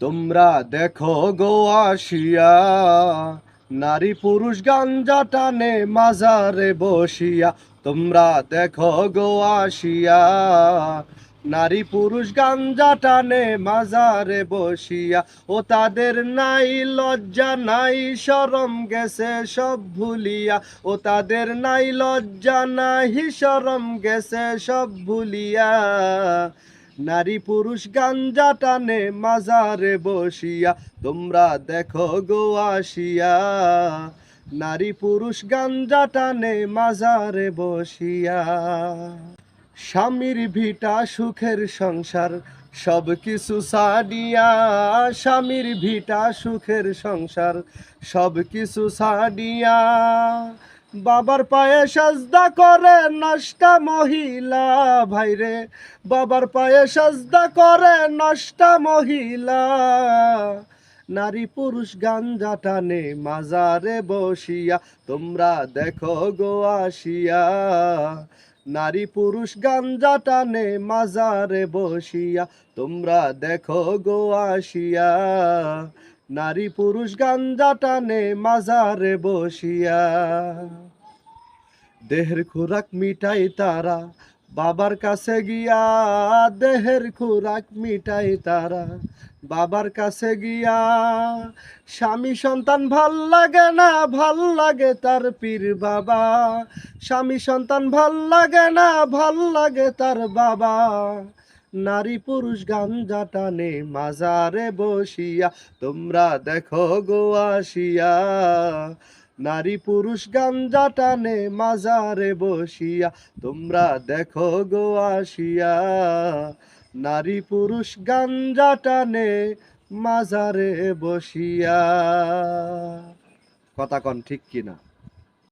তোমরা দেখো গো আসিয়া, নারী পুরুষ গাঞ্জা টানে মাজারে বসিয়া, তোমরা দেখো গো আসিয়া, নারী পুরুষ গাঞ্জা টানে মাজারে বসিয়া, ও তাদের নাই লজ্জা, নাই শরম গেছে সব ভুলিয়া, ও তাদের নাই লজ্জা, নাই শরম গেছে সব ভুলিয়া। নারী পুরুষ গাঞ্জা টানে মাজারে বসিয়া, তোমরা দেখো গো আসিয়া। নারী পুরুষ গাঞ্জা টানে মাজারে বসিয়া। স্বামীর ভিটা সুখের সংসার সব কিছু সাডিয়া স্বামীর ভিটা সুখের সংসার সব কিছু সাডিয়া বাবার পায়ে সাজদা করে নষ্টা মহিলা ভাইরে বাবার পায়ে সাজদা করে নষ্টা মহিলা। নারী পুরুষ গাঞ্জা টানে মাজারে বসিয়া, তোমরা দেখো গো আসিয়া। নারী পুরুষ গাঞ্জা টানে মাজারে বসিয়া, তোমরা দেখো গো আসিয়া। নারী পুরুষ গাঞ্জা টানে মাজারে বসিয়া। দেহের খোরাক মিটাই তারা, বাবার কাছে গিয়া দেহের খোরাক মিটাই তারা, বাবার কাছে গিয়া। স্বামী সন্তান ভালো লাগে না, ভালো লাগে তার পীর বাবা। স্বামী সন্তান ভালো লাগে না, ভালো লাগে তার বাবা। নারী পুরুষ গাঞ্জা টানে মাজারে বসিয়া, তোমরা দেখো গো আসিয়া। নারী পুরুষ গাঞ্জা টানে মাজারে বসিয়া, তোমরা দেখো গো আসিয়া। নারী পুরুষ গাঞ্জা টানে মাজারে বসিয়া। কথা কন, ঠিক কিনা?